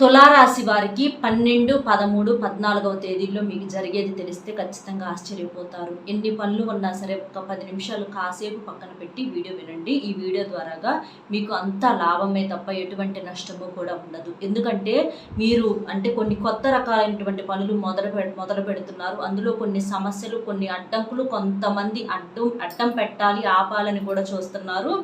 తులారాశి వారికి పన్నెండు పదమూడు పద్నాలుగవ తేదీల్లో మీకు జరిగేది తెలిస్తే ఖచ్చితంగా ఆశ్చర్యపోతారు. ఎన్ని పనులు ఉన్నా సరే ఒక పది నిమిషాలు కాసేపు పక్కన పెట్టి వీడియో వినండి. ఈ వీడియో ద్వారాగా మీకు అంత లాభమే తప్ప ఎటువంటి నష్టము కూడా ఉండదు. ఎందుకంటే మీరు అంటే కొన్ని కొత్త రకాలైనటువంటి పనులు మొదలు పె మొదలు పెడుతున్నారు. అందులో కొన్ని సమస్యలు కొన్ని అడ్డంకులు కొంతమంది అడ్డం అడ్డం పెట్టాలి ఆపాలని కూడా చూస్తున్నారు.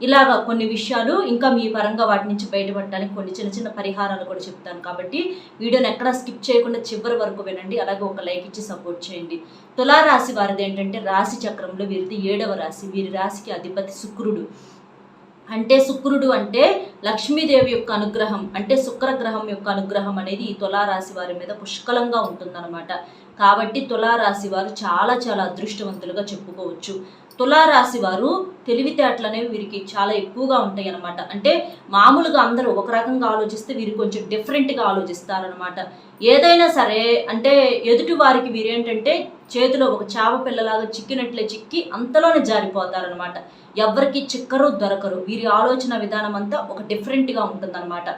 ఇలాగ కొన్ని విషయాలు ఇంకా మీ పరంగా వాటి నుంచి బయటపడడానికి కొన్ని చిన్న చిన్న పరిహారాలు కూడా చెప్తాను కాబట్టి వీడియోని ఎక్కడా స్కిప్ చేయకుండా చివరి వరకు వినండి. అలాగే ఒక లైక్ ఇచ్చి సపోర్ట్ చేయండి. తులారాశి వారిది ఏంటంటే రాశి చక్రంలో వీరిది ఏడవ రాశి. వీరి రాశికి అధిపతి శుక్రుడు. అంటే శుక్రుడు అంటే లక్ష్మీదేవి యొక్క అనుగ్రహం అంటే శుక్రగ్రహం యొక్క అనుగ్రహం అనేది ఈ తులారాశి వారి మీద పుష్కలంగా ఉంటుందన్నమాట. కాబట్టి తులారాశి వారు చాలా చాలా అదృష్టవంతులుగా చెప్పుకోవచ్చు. తులారాశి వారు తెలివితేటలు అనేవి వీరికి చాలా ఎక్కువగా ఉంటాయి అనమాట అంటే మామూలుగా అందరూ ఒక రకంగా ఆలోచిస్తే వీరు కొంచెం డిఫరెంట్గా ఆలోచిస్తారనమాట ఏదైనా సరే అంటే ఎదుటి వారికి వీరేంటంటే చేతిలో ఒక చేప పిల్లలాగా చిక్కినట్లే చిక్కి అంతలోనే జారిపోతారనమాట ఎవరికి చిక్కరు దొరకరు. వీరి ఆలోచన విధానం అంతా ఒక డిఫరెంట్గా ఉంటుందన్నమాట.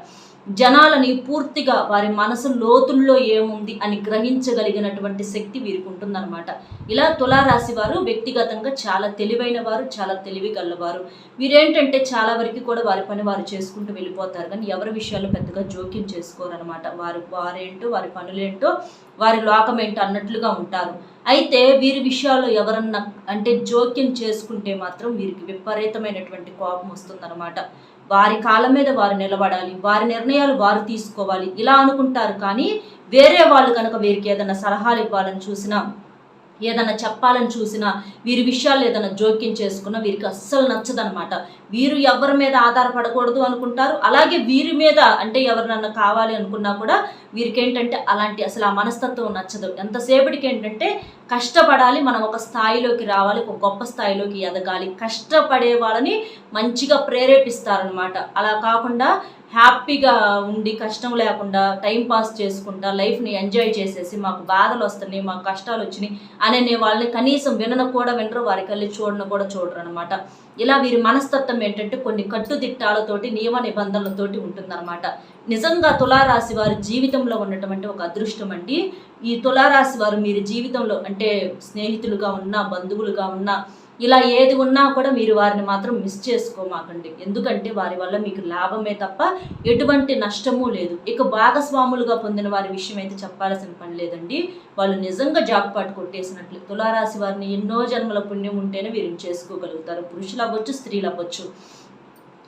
జనాలని పూర్తిగా వారి మనసు లోతుల్లో ఏముంది అని గ్రహించగలిగినటువంటి శక్తి వీరికి ఉంటుందన్నమాట ఇలా తులారాశి వారు వ్యక్తిగతంగా చాలా తెలివైన వారు చాలా తెలివి గల్లవారు వీరేంటంటే చాలా వరకు కూడా వారి పని వారు చేసుకుంటూ వెళ్ళిపోతారు. కానీ ఎవరి విషయాలు పెద్దగా జోక్యం చేసుకోరనమాట వారు వారేంటో వారి పనులేంటో వారి లోకం ఏంటో అన్నట్లుగా ఉంటారు. అయితే వీరి విషయాల్లో ఎవరన్నా అంటే జోక్యం చేసుకుంటే మాత్రం వీరికి విపరీతమైనటువంటి కోపం వస్తుందన్నమాట. వారి కాళ్ళ మీద వారు నిలబడాలి వారి నిర్ణయాలు వారు తీసుకోవాలి. ఇలా అనుకుంటారు కానీ వేరే వాళ్ళు కనుక వీరికి ఏదైనా సలహాలు ఇవ్వాలని చూసినా ఏదైనా చెప్పాలని చూసినా వీరి విషయాలు ఏదైనా జోక్యం చేసుకున్నా వీరికి అస్సలు నచ్చదనమాట వీరు ఎవరి మీద ఆధారపడకూడదు అనుకుంటారు. అలాగే వీరి మీద అంటే ఎవరినన్నా కావాలి అనుకున్నా కూడా వీరికి ఏంటంటే అలాంటి అసలు ఆ మనస్తత్వం నచ్చదు. ఎంతసేపటికి ఏంటంటే కష్టపడాలి మనం ఒక స్థాయిలోకి రావాలి ఒక గొప్ప స్థాయిలోకి ఎదగాలి. కష్టపడే వాళ్ళని మంచిగా ప్రేరేపిస్తారనమాట అలా కాకుండా హ్యాపీగా ఉండి కష్టం లేకుండా టైం పాస్ చేసుకుంటా లైఫ్ని ఎంజాయ్ చేసేసి మాకు బాధలు వస్తున్నాయి మాకు కష్టాలు వచ్చినాయి అనే వాళ్ళని కనీసం వినను కూడా వినరు వారికి వెళ్ళి చూడను కూడా చూడరు అనమాట ఇలా వీరి మనస్తత్వం ఏంటంటే కొన్ని కట్టుదిట్టాలతోటి నియమ నిబంధనలతోటి ఉంటుందన్నమాట. నిజంగా తులారాశి వారి జీవితంలో ఉన్నటువంటి ఒక అదృష్టం అండి. ఈ తులారాశి వారు మీరు జీవితంలో అంటే స్నేహితులుగా ఉన్నా బంధువులుగా ఉన్నా ఇలా ఏది ఉన్నా కూడా మీరు వారిని మాత్రం మిస్ చేసుకోమాకండి. ఎందుకంటే వారి వల్ల మీకు లాభమే తప్ప ఎటువంటి నష్టము లేదు. ఇక భాగస్వాములుగా పొందిన వారి విషయం అయితే చెప్పాల్సిన పని లేదండి. వాళ్ళు నిజంగా జాక్పాట్ కొట్టేసినట్లు. తులారాశి వారిని ఎన్నో జన్మల పుణ్యం ఉంటేనే వీరిని చేసుకోగలుగుతారు. పురుషులు అవ్వచ్చు స్త్రీలు అవ్వచ్చు.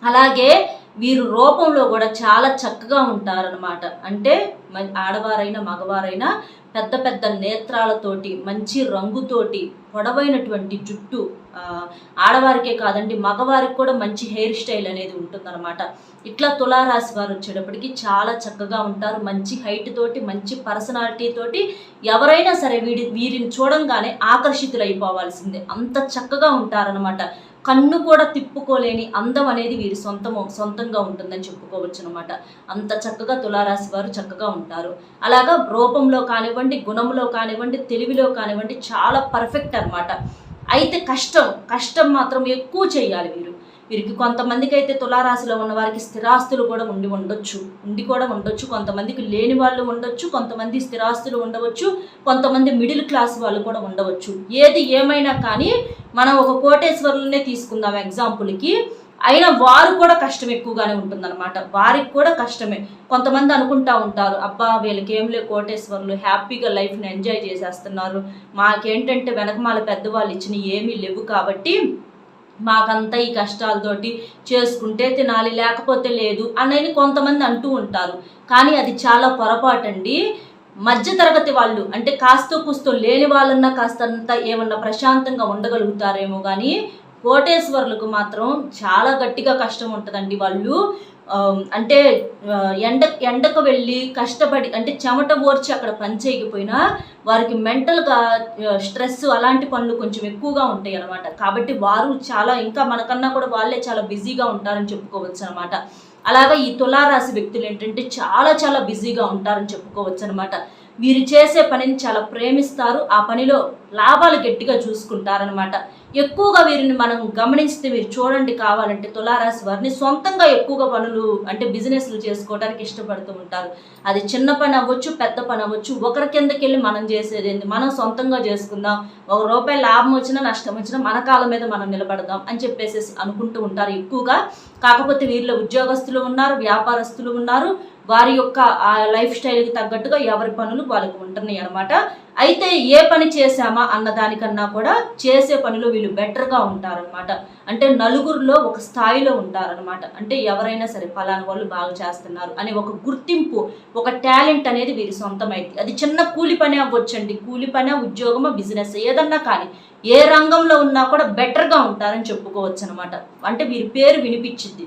అలాగే వీరు రూపంలో కూడా చాలా చక్కగా ఉంటారనమాట అంటే మ- ఆడవారైనా మగవారైనా పెద్ద పెద్ద నేత్రాలతోటి మంచి రంగుతోటి పొడవైనటువంటి జుట్టు ఆడవారికే కాదండి మగవారికి కూడా మంచి హెయిర్ స్టైల్ అనేది ఉంటుందన్నమాట. ఇట్లా తులారాశి వారు వచ్చేటప్పటికి చాలా చక్కగా ఉంటారు. మంచి హైట్ తోటి మంచి పర్సనాలిటీ తోటి ఎవరైనా సరే వీడి వీరిని చూడంగానే ఆకర్షితులైపోవాల్సిందే. అంత చక్కగా ఉంటారనమాట కన్ను కూడా తిప్పుకోలేని అందం అనేది వీరి సొంతము సొంతంగా ఉంటుందని చెప్పుకోవచ్చు అనమాట అంత చక్కగా తులారాశి వారు చక్కగా ఉంటారు. అలాగా రూపంలో కానివ్వండి గుణంలో కానివ్వండి తెలివిలో కానివ్వండి చాలా పర్ఫెక్ట్ అన్నమాట. అయితే కష్టం కష్టం మాత్రం ఎక్కువ చేయాలి వీరు. వీరికి కొంతమందికి అయితే తులారాశిలో ఉన్న వారికి స్థిరాస్తులు కూడా ఉండి ఉండొచ్చు ఉండి కూడా ఉండొచ్చు. కొంతమందికి లేని వాళ్ళు ఉండొచ్చు కొంతమంది స్థిరాస్తులు ఉండవచ్చు కొంతమంది మిడిల్ క్లాస్ వాళ్ళు కూడా ఉండవచ్చు. ఏది ఏమైనా కానీ మనం ఒక కోటేశ్వరులనే తీసుకుందాం ఎగ్జాంపుల్కి. అయినా వారు కూడా కష్టం ఎక్కువగానే ఉంటుందన్నమాట. వారికి కూడా కష్టమే. కొంతమంది అనుకుంటా ఉంటారు అబ్బా వీళ్ళకి ఏం లే కోటేశ్వరులు హ్యాపీగా లైఫ్ని ఎంజాయ్ చేసేస్తున్నారు. మాకేంటంటే వెనకమాల పెద్దవాళ్ళు ఇచ్చిన ఏమీ లేవు కాబట్టి మాకంతా ఈ కష్టాలతోటి చేసుకుంటే తినాలి లేకపోతే లేదు అనేది కొంతమంది అంటూ ఉంటారు. కానీ అది చాలా పొరపాటండి. మధ్యతరగతి వాళ్ళు అంటే కాస్త కూస్తో లేని వాళ్ళన్నా కాస్తంత ఏమన్నా ప్రశాంతంగా ఉండగలుగుతారేమో కానీ కోటేశ్వరులకు మాత్రం చాలా గట్టిగా కష్టం ఉంటుందండి వాళ్ళు. అంటే ఎండ ఎండకు వెళ్ళి కష్టపడి అంటే చెమట ఓర్చి అక్కడ పని చేయకపోయినా వారికి మెంటల్గా స్ట్రెస్ అలాంటి పనులు కొంచెం ఎక్కువగా ఉంటాయి అనమాట కాబట్టి వారు చాలా ఇంకా మనకన్నా కూడా వాళ్ళే చాలా బిజీగా ఉంటారని చెప్పుకోవచ్చు అనమాట అలాగా ఈ తులారాశి వ్యక్తులు ఏంటంటే చాలా చాలా బిజీగా ఉంటారని చెప్పుకోవచ్చు అనమాట వీరు చేసే పనిని చాలా ప్రేమిస్తారు. ఆ పనిలో లాభాలు గట్టిగా చూసుకుంటారనమాట ఎక్కువగా వీరిని మనం గమనిస్తే మీరు చూడండి కావాలంటే తులారాశి వారిని సొంతంగా ఎక్కువగా పనులు అంటే బిజినెస్లు చేసుకోవడానికి ఇష్టపడుతూ ఉంటారు. అది చిన్న పని అవ్వచ్చు పెద్ద పని అవ్వచ్చు ఒకరి కిందకి వెళ్ళి మనం చేసేది మనం సొంతంగా చేసుకుందాం. ఒక రూపాయి లాభం వచ్చినా నష్టం వచ్చినా మన కాళ్ళ మీద మనం నిలబడదాం అని చెప్పేసి అనుకుంటూ ఉంటారు ఎక్కువగా. కాకపోతే వీరిలో ఉద్యోగస్తులు ఉన్నారు వ్యాపారస్తులు ఉన్నారు వారి యొక్క ఆ లైఫ్ స్టైల్కి తగ్గట్టుగా ఎవరి పనులు వాళ్ళకు ఉంటున్నాయి అనమాట అయితే ఏ పని చేశామా అన్న దానికన్నా కూడా చేసే పనిలో వీళ్ళు బెటర్గా ఉంటారనమాట అంటే నలుగురిలో ఒక స్థాయిలో ఉంటారనమాట అంటే ఎవరైనా సరే ఫలానా వాళ్ళు బాగా చేస్తున్నారు అనే ఒక గుర్తింపు ఒక టాలెంట్ అనేది వీరి సొంతమైంది. అది చిన్న కూలి పని అవ్వచ్చండి. కూలి పని ఉద్యోగమా బిజినెస్ ఏదన్నా కానీ ఏ రంగంలో ఉన్నా కూడా బెటర్గా ఉంటారని చెప్పుకోవచ్చు అనమాట అంటే వీరి పేరు వినిపించింది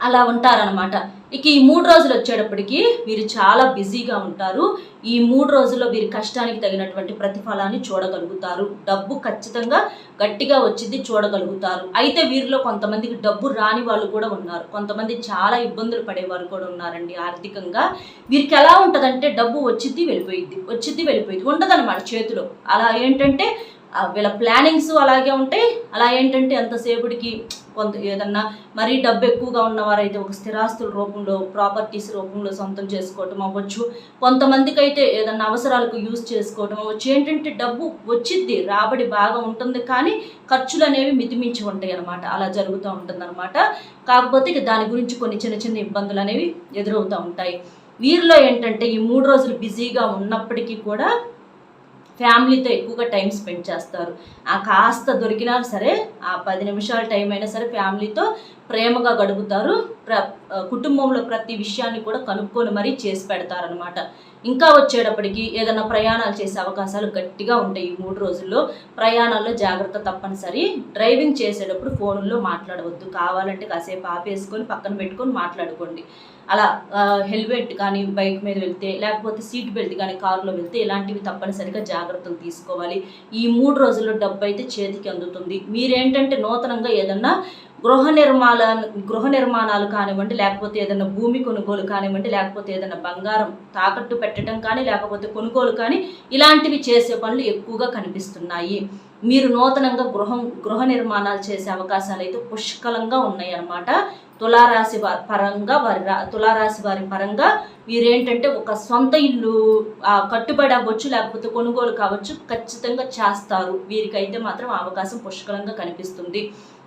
అలా ఉంటారనమాట ఇక ఈ మూడు రోజులు వచ్చేటప్పటికి వీరు చాలా బిజీగా ఉంటారు. ఈ మూడు రోజుల్లో వీరి కష్టానికి తగినటువంటి ప్రతిఫలాన్ని చూడగలుగుతారు. డబ్బు ఖచ్చితంగా గట్టిగా వచ్చింది చూడగలుగుతారు. అయితే వీరిలో కొంతమందికి డబ్బు రాని వాళ్ళు కూడా ఉన్నారు. కొంతమంది చాలా ఇబ్బందులు పడేవారు కూడా ఉన్నారండి ఆర్థికంగా. వీరికి ఎలా ఉంటుందంటే డబ్బు వచ్చింది వెళ్ళిపోయిద్ది వచ్చింది వెళ్ళిపోయింది. ఉండదన్నమాట చేతిలో. అలా ఏంటంటే వీళ్ళ ప్లానింగ్స్ అలాగే ఉంటాయి. అలా ఏంటంటే ఎంతసేపటికి కొంత ఏదన్నా మరీ డబ్బు ఎక్కువగా ఉన్నవారైతే ఒక స్థిరాస్తుల రూపంలో ప్రాపర్టీస్ రూపంలో సొంతం చేసుకోవటం అవ్వచ్చు. కొంతమందికి అయితే ఏదన్నా అవసరాలకు యూజ్ చేసుకోవటం అవ్వచ్చు. ఏంటంటే డబ్బు వచ్చిద్ది రాబడి బాగా ఉంటుంది కానీ ఖర్చులు అనేవి మితిమించి ఉంటాయి అనమాట అలా జరుగుతూ ఉంటుందన్నమాట. కాకపోతే ఇక దాని గురించి కొన్ని చిన్న చిన్న ఇబ్బందులు అనేవి ఎదురవుతూ ఉంటాయి. వీరిలో ఏంటంటే ఈ మూడు రోజులు బిజీగా ఉన్నప్పటికీ కూడా ఫ్యామిలీతో ఎక్కువగా టైం స్పెండ్ చేస్తారు. ఆ కాస్త దొరికినా సరే ఆ పది నిమిషాల టైం అయినా సరే ఫ్యామిలీతో ప్రేమగా గడుపుతారు. ప్ర కుటుంబంలో ప్రతి విషయాన్ని కూడా కనుక్కొని మరీ చేసి పెడతారనమాట ఇంకా వచ్చేటప్పటికి ఏదైనా ప్రయాణాలు చేసే అవకాశాలు గట్టిగా ఉంటాయి ఈ మూడు రోజుల్లో. ప్రయాణాల్లో జాగ్రత్త తప్పనిసరి. డ్రైవింగ్ చేసేటప్పుడు ఫోన్లో మాట్లాడవద్దు. కావాలంటే కాసేపు ఆపేసుకొని పక్కన పెట్టుకొని మాట్లాడుకోండి. అలా హెల్మెట్ కానీ బైక్ మీద వెళ్తే లేకపోతే సీట్ బెల్ట్ కానీ కారులో వెళ్తే ఇలాంటివి తప్పనిసరిగా జాగ్రత్తలు తీసుకోవాలి. ఈ మూడు రోజుల్లో డబ్బు అయితే చేతికి అందుతుంది. మీరేంటంటే నూతనంగా ఏదన్నా గృహ నిర్మాణ గృహ నిర్మాణాలు కానివ్వండి లేకపోతే ఏదైనా భూమి కొనుగోలు కానివ్వండి లేకపోతే ఏదైనా బంగారం తాకట్టు పెట్టడం కానీ లేకపోతే కొనుగోలు కానీ ఇలాంటివి చేసే పనులు ఎక్కువగా కనిపిస్తున్నాయి. మీరు నూతనంగా గృహం గృహ నిర్మాణాలు చేసే అవకాశాలు అయితే పుష్కలంగా ఉన్నాయి అన్నమాట తులారాశి వారి పరంగా వారి రా తులారాశి వారి పరంగా వీరేంటంటే ఒక సొంత ఇల్లు కట్టుబడి అవ్వచ్చు లేకపోతే కొనుగోలు కావచ్చు ఖచ్చితంగా చేస్తారు. వీరికైతే మాత్రం అవకాశం పుష్కలంగా కనిపిస్తుంది.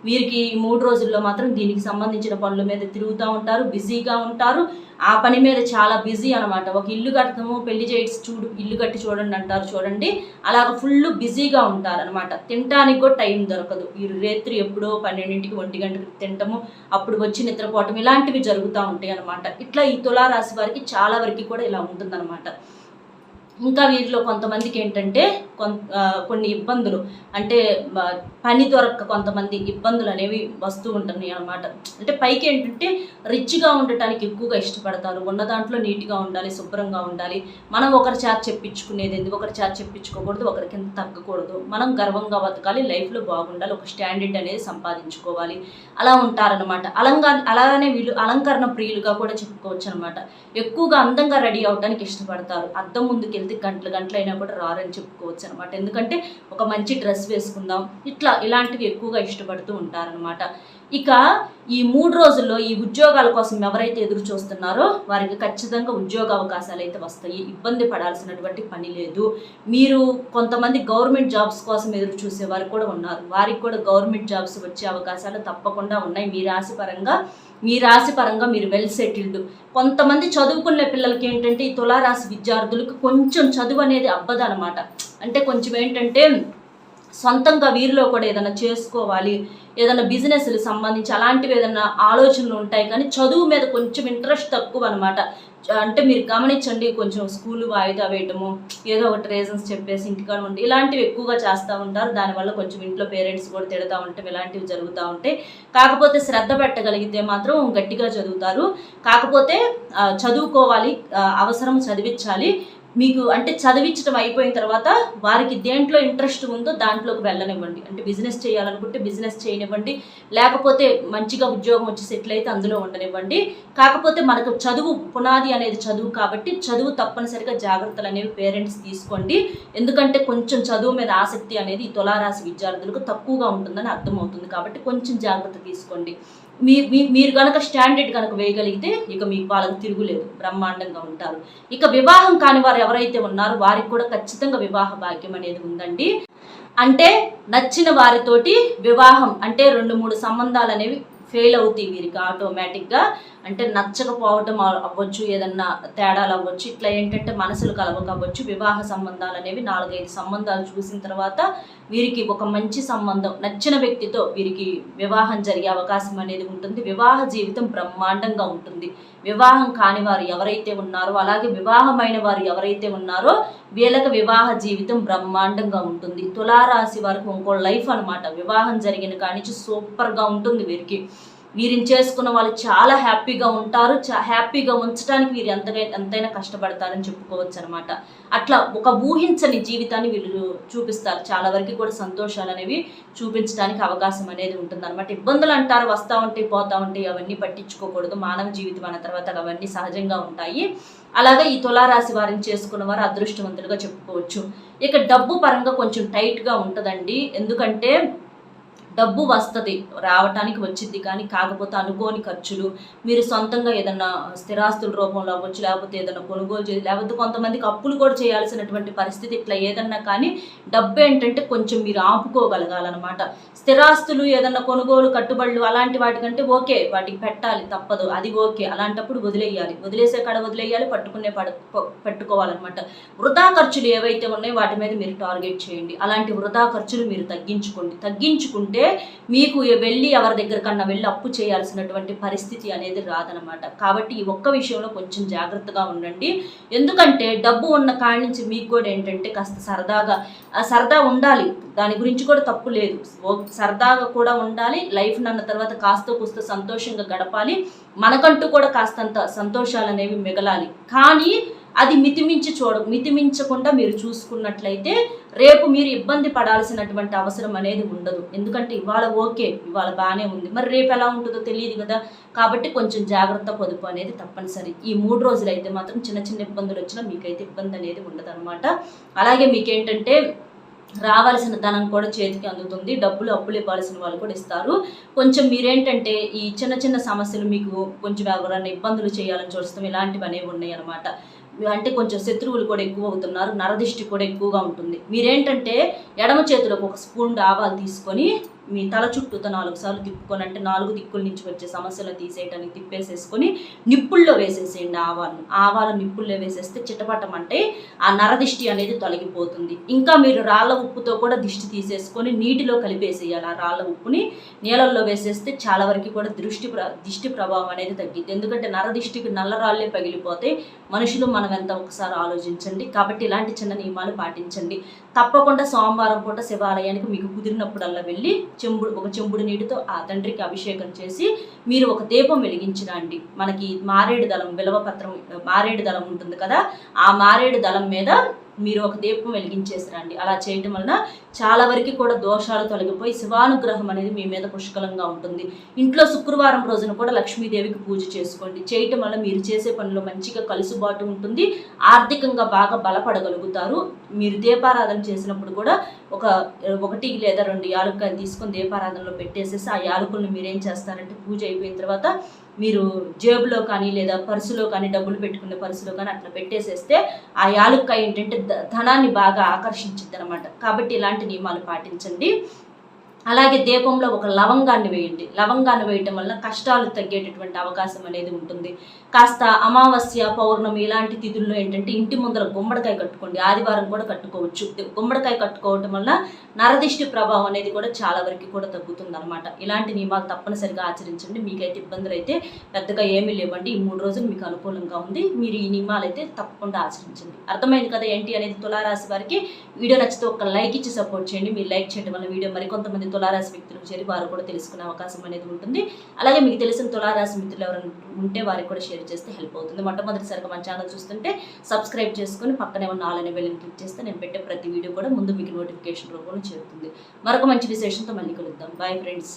వీరికి ఈ మూడు రోజుల్లో మాత్రం దీనికి సంబంధించిన పనుల మీద తిరుగుతూ ఉంటారు బిజీగా ఉంటారు. ఆ పని మీద చాలా బిజీ అనమాట ఒక ఇల్లు కడతాము పెళ్ళి చేసి చూడు ఇల్లు కట్టి చూడండి అంటారు చూడండి. అలాగ ఫుల్ బిజీగా ఉంటారు అనమాట తినడానికి కూడా టైం దొరకదు. వీరు రాత్రి ఎప్పుడో పన్నెండింటికి ఒంటి గంటకి తింటాము అప్పుడు వచ్చి నిద్రపోవటం ఇలాంటివి జరుగుతూ ఉంటాయి అనమాట ఇట్లా ఈ తులారాశి వారికి చాలా వరకు కూడా ఇలా ఉంటుందన్నమాట. ఇంకా వీరిలో కొంతమందికి ఏంటంటే కొన్ని ఇబ్బందులు. అంటే పని దొరక్క కొంతమంది ఇబ్బందులు అనేవి వస్తూ ఉంటున్నాయి అన్నమాట. అంటే పైకి ఏంటంటే రిచ్గా ఉండటానికి ఎక్కువగా ఇష్టపడతారు. ఉన్న దాంట్లో నీట్గా ఉండాలి శుభ్రంగా ఉండాలి. మనం ఒకరి చేత చెప్పించుకునేది ఎందుకు? ఒకరి చేత చెప్పించుకోకూడదు ఒకరి కింద తగ్గకూడదు. మనం గర్వంగా బతకాలి లైఫ్లో బాగుండాలి ఒక స్టాండర్డ్ అనేది సంపాదించుకోవాలి. అలా ఉంటారనమాట అలంగా అలానే వీళ్ళు అలంకరణ ప్రియులుగా కూడా చెప్పుకోవచ్చు అనమాట ఎక్కువగా అందంగా రెడీ అవడానికి ఇష్టపడతారు. అద్దం ముందుకి వెళ్తే గంటలు అయినా కూడా రారని చెప్పుకోవచ్చు అనమాట ఎందుకంటే ఒక మంచి డ్రెస్ వేసుకుందాం ఇట్లా ఇలాంటివి ఎక్కువగా ఇష్టపడుతూ ఉంటారనమాట ఇక ఈ మూడు రోజుల్లో ఈ ఉద్యోగాల కోసం ఎవరైతే ఎదురు చూస్తున్నారో వారికి ఖచ్చితంగా ఉద్యోగ అవకాశాలు అయితే వస్తాయి. ఇబ్బంది పడాల్సినటువంటి పని లేదు. మీరు కొంతమంది గవర్నమెంట్ జాబ్స్ కోసం ఎదురు చూసే వారు కూడా ఉన్నారు. వారికి కూడా గవర్నమెంట్ జాబ్స్ వచ్చే అవకాశాలు తప్పకుండా ఉన్నాయి. మీ రాశి పరంగా మీ రాశి పరంగా మీరు వెల్ సెటిల్డ్ కొంతమంది చదువుకునే పిల్లలకి ఏంటంటే ఈ తులారాశి విద్యార్థులకు కొంచెం చదువు అనేది అబ్బదనమాట. అంటే కొంచెం ఏంటంటే సొంతంగా వీరిలో కూడా ఏదైనా చేసుకోవాలి ఏదైనా బిజినెస్లు సంబంధించి అలాంటివి ఏదైనా ఆలోచనలు ఉంటాయి. కానీ చదువు మీద కొంచెం ఇంట్రెస్ట్ తక్కువ అనమాట అంటే మీరు గమనించండి కొంచెం స్కూల్ వాయిదా వేయటము ఏదో ఒకటి రీజన్స్ చెప్పేసి ఇంటికాడ ఉండి ఇలాంటివి ఎక్కువగా చేస్తూ ఉంటారు. దానివల్ల కొంచెం ఇంట్లో పేరెంట్స్ కూడా తిడతా ఉంటాం ఇలాంటివి జరుగుతూ ఉంటాయి కాకపోతే శ్రద్ధ పెట్టగలిగితే మాత్రం గట్టిగా చదువుతారు. కాకపోతే చదువుకోవాలి అవసరం చదివించాలి. మీకు అంటే చదివించడం అయిపోయిన తర్వాత వారికి దేంట్లో ఇంట్రెస్ట్ ఉందో దాంట్లోకి వెళ్ళనివ్వండి. అంటే బిజినెస్ చేయాలనుకుంటే బిజినెస్ చేయనివ్వండి. లేకపోతే మంచిగా ఉద్యోగం వచ్చి సెటిల్ అయితే అందులో ఉండనివ్వండి. కాకపోతే మనకు చదువు పునాది అనేది చదువు కాబట్టి చదువు తప్పనిసరిగా జాగ్రత్తలు అనేవి పేరెంట్స్ తీసుకోండి. ఎందుకంటే కొంచెం చదువు మీద ఆసక్తి అనేది ఈ తులారాశి విద్యార్థులకు తక్కువగా ఉంటుందని అర్థమవుతుంది. కాబట్టి కొంచెం జాగ్రత్త తీసుకోండి. మీ మీ- మీరు కనుక స్టాండర్డ్ కనుక వేయగలిగితే ఇక మీకు వాళ్ళకి తిరుగులేదు బ్రహ్మాండంగా ఉంటారు. ఇక వివాహం కాని వారు ఎవరైతే ఉన్నారో వారికి కూడా ఖచ్చితంగా వివాహ భాగ్యం అనేది ఉందండి. అంటే నచ్చిన వారితోటి వివాహం అంటే రెండు మూడు సంబంధాలు అనేవి ఫెయిల్ అవుతాయి వీరికి ఆటోమేటిక్గా అంటే నచ్చకపోవటం అవ్వచ్చు ఏదన్నా తేడాలు అవ్వచ్చు ఇట్లా ఏంటంటే మనసులు కలవకవ్వచ్చు వివాహ సంబంధాలు అనేవి నాలుగైదు సంబంధాలు చూసిన తర్వాత వీరికి ఒక మంచి సంబంధం నచ్చిన వ్యక్తితో వీరికి వివాహం జరిగే అవకాశం అనేది ఉంటుంది. వివాహ జీవితం బ్రహ్మాండంగా ఉంటుంది. వివాహం కాని వారు ఎవరైతే ఉన్నారో అలాగే వివాహమైన వారు ఎవరైతే ఉన్నారో వీళ్ళకి వివాహ జీవితం బ్రహ్మాండంగా ఉంటుంది. తులారాశి వారికి ఇంకో లైఫ్ అన్నమాట. వివాహం జరిగిన కానించి సూపర్గా ఉంటుంది వీరికి. వీరిని చేసుకున్న వాళ్ళు చాలా హ్యాపీగా ఉంటారు. చా- హ్యాపీగా ఉంచడానికి వీరు ఎంతగా ఎంతైనా కష్టపడతారని చెప్పుకోవచ్చు అనమాట అట్లా ఒక ఊహించని జీవితాన్ని వీళ్ళు చూపిస్తారు. చాలా వరకు కూడా సంతోషాలు అనేవి చూపించడానికి అవకాశం అనేది ఉంటుంది అనమాట ఇబ్బందులు అంటారు వస్తూ ఉంటాయి పోతా ఉంటాయి అవన్నీ పట్టించుకోకూడదు. మానవ జీవితం అన్న తర్వాత అవన్నీ సహజంగా ఉంటాయి. అలాగే ఈ తులారాశి వారిని చేసుకున్న వారు అదృష్టవంతులుగా చెప్పుకోవచ్చు. ఇక డబ్బు పరంగా కొంచెం టైట్గా ఉంటుందండి. ఎందుకంటే డబ్బు వస్తుంది రావటానికి వచ్చింది కానీ కాకపోతే అనుకోని ఖర్చులు మీరు సొంతంగా ఏదన్నా స్థిరాస్తుల రూపంలో అవ్వచ్చు లేకపోతే ఏదైనా కొనుగోలు చేసి లేకపోతే కొంతమందికి అప్పులు కూడా చేయాల్సినటువంటి పరిస్థితి ఇట్లా ఏదన్నా కానీ డబ్బు ఏంటంటే కొంచెం మీరు ఆపుకోగలగాలన్నమాట. స్థిరాస్తులు ఏదన్నా కొనుగోలు కట్టుబడులు అలాంటి వాటికంటే ఓకే వాటికి పెట్టాలి తప్పదు అది ఓకే అలాంటప్పుడు వదిలేయాలి. వదిలేసే కాడ వదిలేయాలి పట్టుకునే పడ ప- పెట్టుకోవాలన్నమాట. వృధా ఖర్చులు ఏవైతే ఉన్నాయో వాటి మీద మీరు టార్గెట్ చేయండి. అలాంటి వృధా ఖర్చులు మీరు తగ్గించుకోండి. తగ్గించుకుంటే మీకు వెళ్ళి ఎవరి దగ్గర కన్నా వెళ్ళి అప్పు చేయాల్సినటువంటి పరిస్థితి అనేది రాదనమాట కాబట్టి ఈ ఒక్క విషయంలో కొంచెం జాగ్రత్తగా ఉండండి. ఎందుకంటే డబ్బు ఉన్న కాడి నుంచి మీకు కూడా ఏంటంటే కాస్త సరదాగా సరదా ఉండాలి. దాని గురించి కూడా తప్పు లేదు. సరదాగా కూడా ఉండాలి. లైఫ్ అన్న తర్వాత కాస్త కూస్త సంతోషంగా గడపాలి. మనకంటూ కూడా కాస్తంత సంతోషాలు అనేవి మిగలాలి. కానీ అది మితిమించి చూడ మితిమించకుండా మీరు చూసుకున్నట్లయితే రేపు మీరు ఇబ్బంది పడాల్సినటువంటి అవసరం అనేది ఉండదు. ఎందుకంటే ఇవాళ ఓకే ఇవాళ బాగానే ఉంది. మరి రేపు ఎలా ఉంటుందో తెలియదు కదా. కాబట్టి కొంచెం జాగ్రత్త పొదుపు అనేది తప్పనిసరి. ఈ మూడు రోజులు అయితే మాత్రం చిన్న చిన్న ఇబ్బందులు వచ్చినా మీకైతే ఇబ్బంది అనేది ఉండదు అలాగే మీకేంటంటే రావాల్సిన ధనం కూడా చేతికి అందుతుంది. డబ్బులు అప్పులు ఇవ్వాల్సిన వాళ్ళు కూడా ఇస్తారు. కొంచెం మీరేంటంటే ఈ చిన్న చిన్న సమస్యలు మీకు కొంచెం ఎవరైనా ఇబ్బందులు చేయాలని చూస్తాం ఇలాంటివి అనేవి ఉన్నాయి అనమాట అంటే కొంచెం శత్రువులు కూడా ఎక్కువ అవుతున్నారు నరదిష్టి కూడా ఎక్కువగా ఉంటుంది. మీరేంటంటే ఎడమ చేతిలోకి ఒక స్పూన్ ఆవాలు తీసుకొని మీ తల చుట్టూతో నాలుగు సార్లు తిప్పుకొని అంటే నాలుగు దిక్కుల నుంచి వచ్చే సమస్యలు తీసేయడానికి తిప్పేసేసుకొని నిప్పుల్లో వేసేసేయండి ఆవాలను. ఆవాలు నిప్పుల్లో వేసేస్తే చిటపటం అంటే ఆ నరదిష్టి అనేది తొలగిపోతుంది. ఇంకా మీరు రాళ్ళ ఉప్పుతో కూడా దిష్టి తీసేసుకొని నీటిలో కలిపేసేయాలి. ఆ రాళ్ళ ఉప్పుని నీళ్ళల్లో వేసేస్తే చాలా వరకు కూడా దృష్టి ప్ర దిష్టి ప్రభావం అనేది తగ్గిద్ది. ఎందుకంటే నరదిష్టికి నల్ల రాళ్ళే పగిలిపోతే మనుషులు మనం ఎంత ఒకసారి ఆలోచించండి. కాబట్టి ఇలాంటి చిన్న నియమాలు పాటించండి. తప్పకుండా సోమవారం పూట శివాలయానికి మీకు కుదిరినప్పుడల్లా వెళ్ళి చెంబుడు ఒక చెంబుడు నీటితో ఆ తండ్రికి అభిషేకం చేసి మీరు ఒక దీపం వెలిగించిరండి. మనకి మారేడు దళం బిలవపత్రం మారేడు దళం ఉంటుంది కదా? ఆ మారేడు దళం మీద మీరు ఒక దీపం వెలిగించేసిరండి. అలా చేయటం వలన చాలా వరకు కూడా దోషాలు తొలగిపోయి శివానుగ్రహం అనేది మీ మీద పుష్కలంగా ఉంటుంది. ఇంట్లో శుక్రవారం రోజున కూడా లక్ష్మీదేవికి పూజ చేసుకోండి. చేయటం వల్ల మీరు చేసే పనిలో మంచిగా కలుసుబాటు ఉంటుంది. ఆర్థికంగా బాగా బలపడగలుగుతారు. మీరు దీపారాధన చేసినప్పుడు కూడా ఒక ఒకటి లేదా రెండు యాలక్కాయలు తీసుకొని దీపారాధనలో పెట్టేసేసి ఆ యాలకులను మీరేం చేస్తారంటే పూజ అయిపోయిన తర్వాత మీరు జేబులో కానీ లేదా పర్సులో కానీ డబ్బులు పెట్టుకునే పర్సులో కానీ అట్లా పెట్టేసేస్తే ఆ యాలుక్క ఏంటంటే ధనాన్ని బాగా ఆకర్షించింది అనమాట కాబట్టి ఇలాంటి నియమాలు పాటించండి. అలాగే దీపంలో ఒక లవంగాన్ని వేయండి. లవంగాన్ని వేయటం వల్ల కష్టాలు తగ్గేటటువంటి అవకాశం అనేది ఉంటుంది. కాస్త అమావాస్య పౌర్ణమి ఇలాంటి తిథుల్లో ఏంటంటే ఇంటి ముందర గుమ్మడికాయ కట్టుకోండి. ఆదివారం కూడా కట్టుకోవచ్చు. గుమ్మడికాయ కట్టుకోవటం వల్ల నరదిష్టి ప్రభావం అనేది కూడా చాలా వరకు కూడా తగ్గుతుంది అనమాట ఇలాంటి నియమాలు తప్పనిసరిగా ఆచరించండి. మీకైతే ఇబ్బందులు అయితే పెద్దగా ఏమీ లేవండి. ఈ మూడు రోజులు మీకు అనుకూలంగా ఉంది. మీరు ఈ నియమాలు అయితే తప్పకుండా ఆచరించండి. అర్థమైంది కదా? ఏంటి అనేది తులారాశి వారికి వీడియో నచ్చితే ఒక లైక్ ఇచ్చి సపోర్ట్ చేయండి. మీరు లైక్ చేయడం వల్ల వీడియో మరికొంతమంది తులారాశి వ్యక్తులకు చేరి వారు కూడా తెలుసుకునే అవకాశం అనేది ఉంటుంది. అలాగే మీకు తెలిసిన తులారాశి మిత్రులు ఎవరైనా ఉంటే వారికి కూడా షేర్ చేస్తే హెల్ప్ అవుతుంది. మొట్టమొదటిసారిగా మన ఛానల్ చూస్తుంటే సబ్స్క్రైబ్ చేసుకుని పక్కనే ఉన్న ఆలనే అనే క్లిక్ చేస్తే నేను పెట్టే ప్రతి వీడియో కూడా ముందు మీకు నోటిఫికేషన్ రూపంలో చేరుతుంది. మరొక మంచి విశేషంతో మళ్ళీ కలుద్దాం. Bye friends